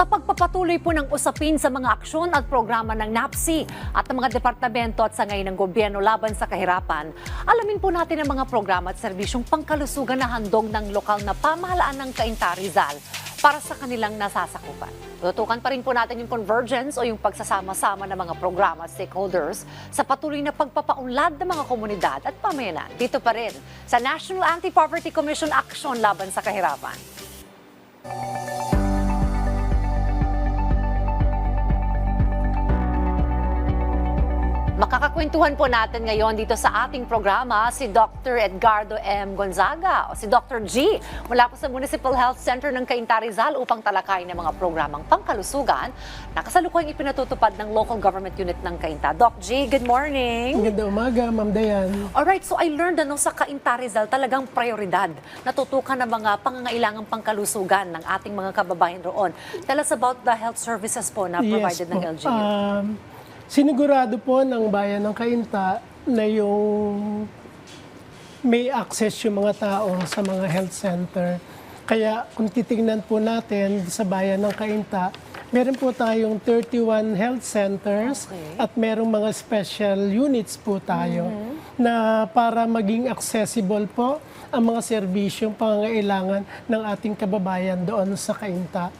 Sa pagpapatuloy po ng usapin sa mga aksyon at programa ng NAPSI at ng mga departamento at sangay ng gobyerno laban sa kahirapan, alamin po natin ang mga programa at serbisyong pangkalusugan na handog ng lokal na pamahalaan ng Cainta Rizal para sa kanilang nasasakupan. Tutukan pa rin po natin yung convergence o yung pagsasama-sama ng mga programa at stakeholders sa patuloy na pagpapaunlad ng mga komunidad at pamayanan. Dito pa rin sa National Anti-Poverty Commission Action laban sa kahirapan. Makakakwentuhan po natin ngayon dito sa ating programa si Dr. Edgardo M. Gonzaga o si Dr. G mula po sa Municipal Health Center ng Cainta Rizal upang talakayin ng mga programang pangkalusugan na kasalukuyang ipinatutupad ng local government unit ng Cainta. Doc G, good morning! Maganda umaga, Ma'am Dayan. Alright, so I learned ano sa Cainta Rizal talagang prioridad. Natutukan ng mga pangangailangang pangkalusugan ng ating mga kababayan roon. Tell us about the health services po na provided ng po. LGU. Um, sinigurado po ng bayan ng Cainta na yung may access yung mga tao sa mga health center. Kaya kung titingnan po natin sa bayan ng Cainta, meron po tayong 31 health centers Okay. at merong mga special units po tayo na para maging accessible po ang mga serbisyong pangangailangan ng ating kababayan doon sa Cainta.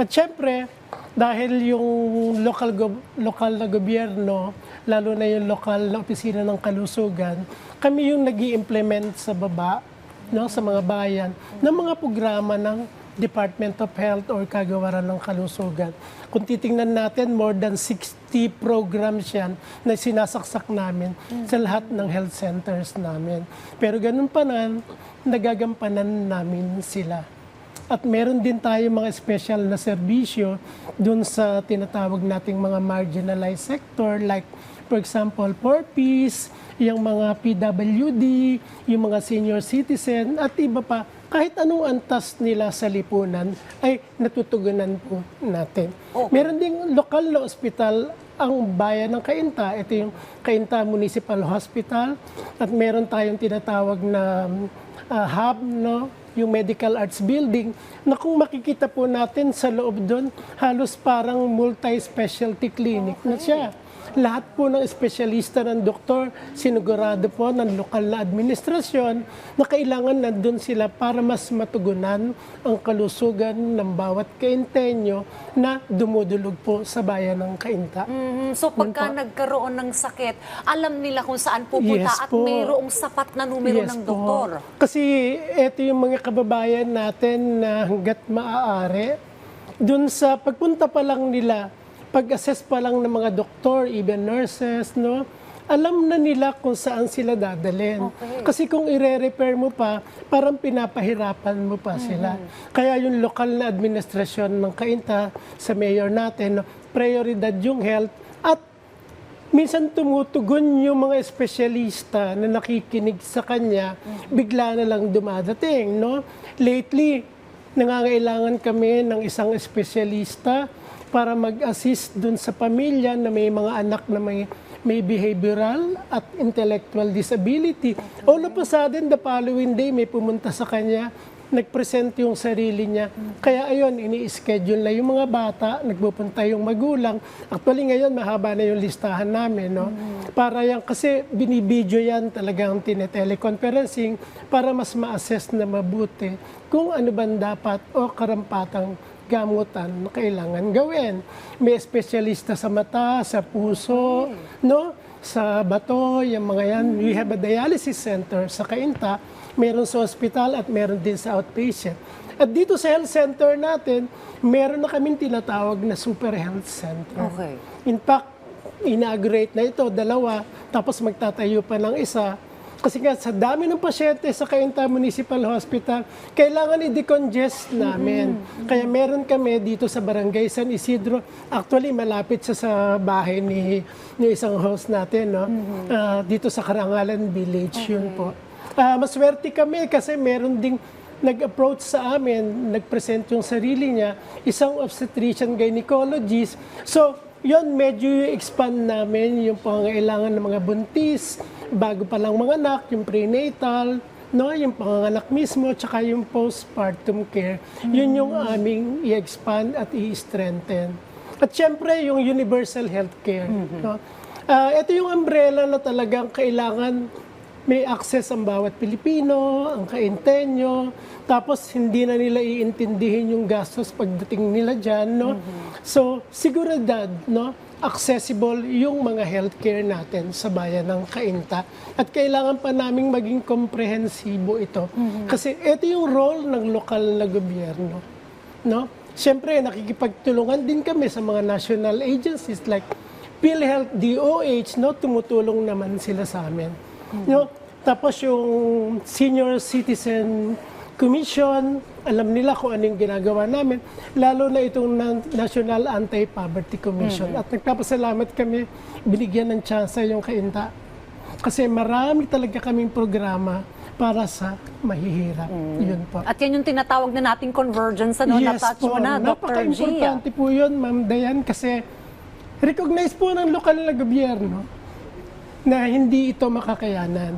At syempre, dahil yung local, lokal na gobyerno, lalo na yung lokal na opisina ng kalusugan, kami yung nag implement sa baba, no, sa mga bayan, ng mga programa ng Department of Health or kagawaran ng kalusugan. Kung titingnan natin, more than 60 programs yan na sinasaksak namin sa lahat ng health centers namin. Pero ganun pa nan, nagagampanan namin sila. At meron din tayo mga special na serbisyo dun sa tinatawag nating mga marginalized sector like for example, for peace, yung mga PWD, yung mga senior citizen at iba pa. Kahit anong antas nila sa lipunan ay natutugunan po natin. Okay. Meron ding lokal na ospital ang bayan ng Cainta. Ito yung Cainta Municipal Hospital at meron tayong tinatawag na ah, hub, no? Yung Medical Arts Building, na kung makikita po natin sa loob doon, halos parang multi-specialty clinic na siya. Lahat po ng espesyalista ng doktor, sinigurado po ng lokal na administrasyon na kailangan nandun sila para mas matugunan ang kalusugan ng bawat kaintenyo na dumudulog po sa bayan ng Kainta. Mhm. So pagka nagkaroon ng sakit, alam nila kung saan pupunta Yes at po. mayroong sapat na numero ng po. doktor. Kasi ito yung mga kababayan natin na hanggat maaari, dun sa pagpunta pa lang nila, pag-assess pa lang ng mga doktor, even nurses, no? alam na nila kung saan sila dadalhin. Okay. Kasi kung ire-repair mo pa, parang pinapahirapan mo pa sila. Kaya yung lokal na administrasyon ng Kainta sa mayor natin, no, prioridad yung health at minsan tumutugon yung mga espesyalista na nakikinig sa kanya, bigla na lang dumadating, no? Lately, nangangailangan kami ng isang espesyalista para mag-assist dun sa pamilya na may mga anak na may may behavioral at intellectual disability. All of a sudden, the following day, may pumunta sa kanya, nag-present yung sarili niya. Kaya ayun, ini-schedule na yung mga bata, nagpupunta yung magulang. Actually ngayon, mahaba na yung listahan namin. No? Para yan, kasi binibidyo yan talagang tineteleconferencing para mas ma-assess na mabuti kung ano ba dapat o karampatang gamutan na kailangan gawin. May espesyalista sa mata, sa puso, no? sa bato, yung mga yan. We have a dialysis center sa Cainta, meron sa hospital at meron din sa outpatient. At dito sa health center natin, meron na kaming tinatawag na super health center. Okay. In fact, inaugurate na ito, dalawa, tapos magtatayo pa ng isa. Kasi nga, sa dami ng pasyente sa Cainta Municipal Hospital, kailangan i-decongest namin. Kaya meron kami dito sa Barangay San Isidro, actually malapit sa sa bahay ni, ni isang host natin, no? Ah, dito sa Karangalan Village, yun po. Ah, maswerte kami kasi meron ding nag-approach sa amin, nag-present yung sarili niya, isang obstetrician gynecologist. So, yon medyo expand namin yung pangangailangan ng mga buntis, bago pa lang mga anak, yung prenatal, no, yung panganganak mismo, tsaka yung postpartum care, yun yung aming i-expand at i-strengthen. At syempre, yung universal health care. No? Ah, ito yung umbrella na talagang kailangan may access ang bawat Pilipino, ang kaintenyo, tapos hindi na nila iintindihin yung gastos pagdating nila dyan, no? So, siguradad, no? accessible yung mga healthcare natin sa bayan ng Kainta. At kailangan pa naming maging komprehensibo ito. Kasi ito yung role ng lokal na gobyerno. No? Siyempre, nakikipagtulungan din kami sa mga national agencies like PhilHealth, DOH, no? tumutulong naman sila sa amin. No? Tapos yung Senior Citizen Commission, alam nila kung ano yung ginagawa namin, lalo na itong na- National Anti-Poverty Commission. At nagpapasalamat kami, binigyan ng tsansa yung kainta. Kasi marami talaga kaming programa para sa mahihirap. Yun po. At yan yung tinatawag na nating convergence, ano, na-touch mo na, Dr. Gia. Napaka-importante po yun, Ma'am Dayan, kasi recognize po ng lokal na gobyerno na hindi ito makakayanan.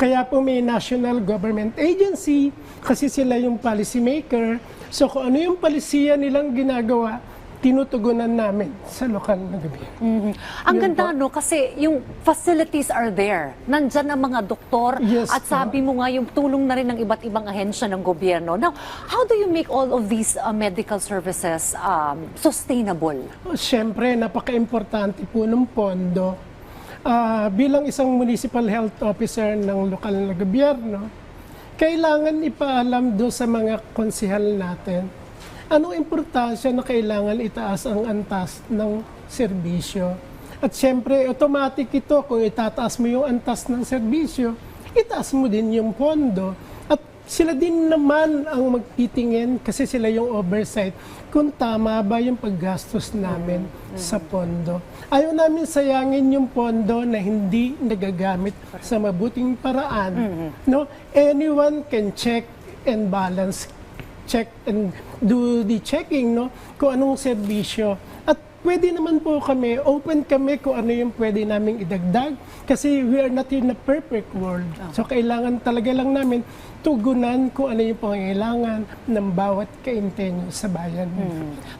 Kaya po may national government agency kasi sila yung policy maker. So kung ano yung palisiya nilang ginagawa, tinutugunan namin sa lokal na gobyerno. Mhm. Ang ganda, no? Kasi yung facilities are there. Nandyan ang mga doktor. Yes, at po. sabi mo nga, yung tulong na rin ng iba't ibang ahensya ng gobyerno. Now, how do you make all of these uh, medical services um, sustainable? Siyempre, napaka-importante po ng pondo. Ah, bilang isang municipal health officer ng lokal na gobyerno, kailangan ipaalam do sa mga konsihal natin anong importansya na kailangan itaas ang antas ng serbisyo. At siyempre, automatic ito kung itataas mo yung antas ng serbisyo, itaas mo din yung pondo. Sila din naman ang magtitingin kasi sila yung oversight kung tama ba yung paggastos namin sa pondo. Ayaw namin sayangin yung pondo na hindi nagagamit sa mabuting paraan. No? Anyone can check and balance check and do the checking no kung anong serbisyo at pwede naman po kami open kami kung ano yung pwede naming idagdag kasi we are not in a perfect world so kailangan talaga lang namin tugunan kung ano yung pangangailangan ng bawat kaintenyo sa bayan.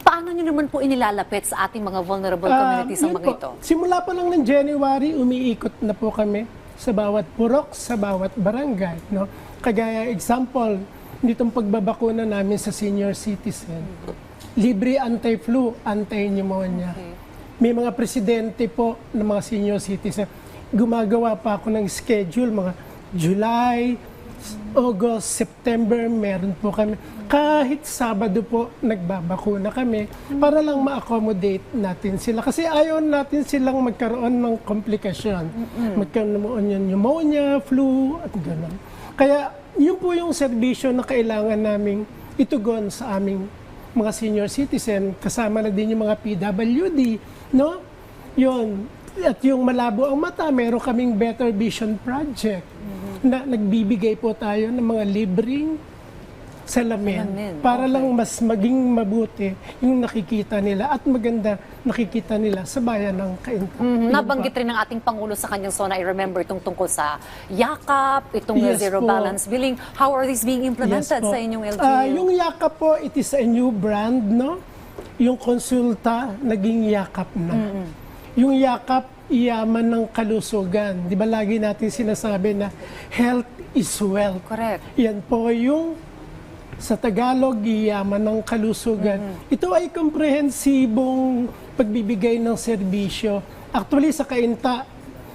Paano nyo naman po inilalapit sa ating mga vulnerable Ah, communities ang yun mga po. ito? Simula pa lang ng January, umiikot na po kami sa bawat purok, sa bawat barangay. No? Kagaya example, nitong pagbabakuna namin sa senior citizen. Libre anti-flu, anti-pneumonia. May mga presidente po ng mga senior citizen. Gumagawa pa ako ng schedule, mga July, August, September, meron po kami. Kahit Sabado po, nagbabakuna kami para lang ma-accommodate natin sila. Kasi ayaw natin silang magkaroon ng komplikasyon. Magkaroon yung pneumonia, flu, at gano'n. Kaya yun po yung serbisyo na kailangan naming itugon sa aming mga senior citizen. Kasama na din yung mga PWD, no? Yun. At yung malabo ang mata, meron kaming Better Vision Project na nagbibigay po tayo ng mga libreng salamin Salamin, para okay. lang mas maging mabuti yung nakikita nila at maganda nakikita nila sa bayan ng Kainta. Mhm, Yun Nabanggit rin ng ating Pangulo sa kanyang zona, I remember itong tungkol sa yakap, itong uh, Yes zero po. balance billing. How are these being implemented Yes po. sa inyong LGU? Ah, yung yakap po, it is a new brand, no? Yung konsulta, naging yakap na. Yung yakap, iyaman ng kalusugan. Di ba lagi natin sinasabi na health is wealth. Correct. Yan po yung sa Tagalog, iyaman ng kalusugan. Ito ay komprehensibong pagbibigay ng serbisyo. Actually, sa Kainta,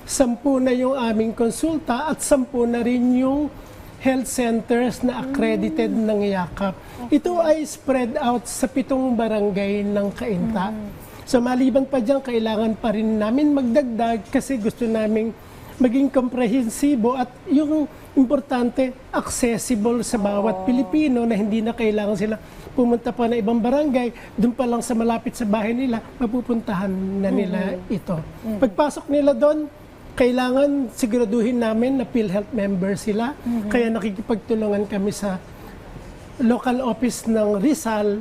sampu na yung aming konsulta at sampu na rin yung health centers na accredited ng yakap. Ito ay spread out sa pitong barangay ng Kainta. So maliban pa dyan, kailangan pa rin namin magdagdag kasi gusto naming maging komprehensibo at yung importante, accessible sa bawat Pilipino na hindi na kailangan sila pumunta pa na ibang barangay, doon pa lang sa malapit sa bahay nila, mapupuntahan na nila ito. Pagpasok nila doon, kailangan siguraduhin namin na PhilHealth member sila, kaya nakikipagtulungan kami sa local office ng Rizal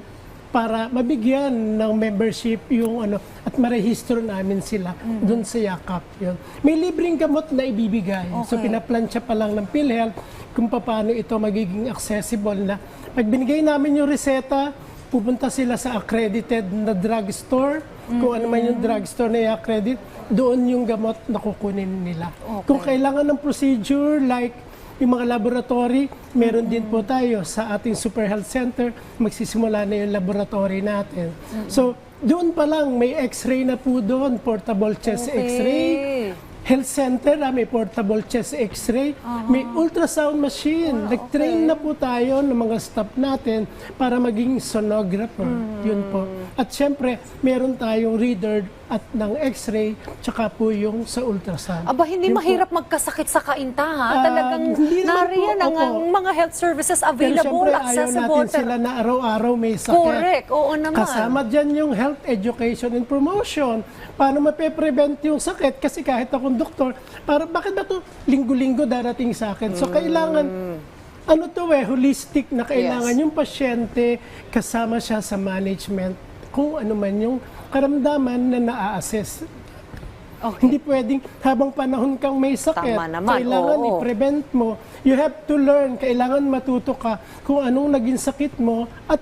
para mabigyan ng membership yung ano at marehistro namin sila doon sa Yakap yun. May libreng gamot na ibibigay. So Okay. pinaplansya pa lang ng PhilHealth kung paano ito magiging accessible na pag binigay namin yung reseta, pupunta sila sa accredited na drugstore, kung ano man yung drugstore na i-accredit, doon yung gamot na kukunin nila. Kung kailangan ng procedure like yung mga laboratory, meron din po tayo sa ating Super Health Center, magsisimula na yung laboratory natin. So, doon pa lang, may x-ray na po doon, portable chest Okay. x-ray. Health center, ah, may portable chest x-ray, may ultrasound machine. Nag-train na po tayo ng mga staff natin para maging sonographer. Yun po. At syempre, meron tayong reader at ng x-ray, tsaka po yung sa ultrasound. Aba, hindi Yun po. mahirap magkasakit sa kainta, ha? Ah, Talagang hindi naman nariyan po, ang, opo. mga health services Pero available, syempre, ayaw accessible. natin sila na araw-araw may sakit. Correct, oo naman. Kasama dyan yung health education and promotion. Paano mape-prevent yung sakit? Kasi kahit akong doktor, para bakit ba to linggo-linggo darating sa akin? So, kailangan, ano to eh, holistic na kailangan Yes. yung pasyente kasama siya sa management kung ano man yung karamdaman na naa-assess. Okay. Hindi pwedeng habang panahon kang may sakit, kailangan oo. i-prevent mo. You have to learn, kailangan matuto ka kung anong naging sakit mo at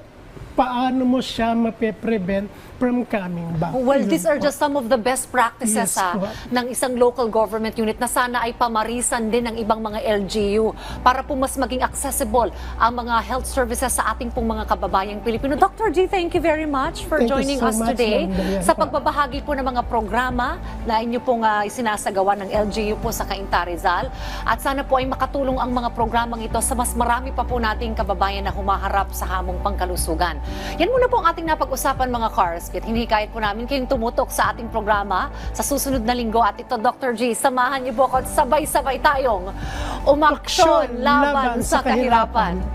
paano mo siya mape-prevent from coming back. Well, these are po. just some of the best practices Yes ha, po. ng isang local government unit na sana ay pamarisan din ng ibang mga LGU para po mas maging accessible ang mga health services sa ating pong mga kababayang Pilipino. Dr. G, thank you very much for Thank joining so us much, today sa pagbabahagi po ng mga programa na inyo pong ah, isinasagawa ng LGU po sa Cainta Rizal. At sana po ay makatulong ang mga programang ito sa mas marami pa po nating kababayan na humaharap sa hamong pangkalusugan. Yan muna po ang ating napag-usapan mga cars. Kit hinihikayat po namin kayong tumutok sa ating programa sa susunod na linggo. At ito, Dr. G, samahan niyo po ako at sabay-sabay tayong umaksyon Aksyon laban laban sa sa kahirapan. kahirapan.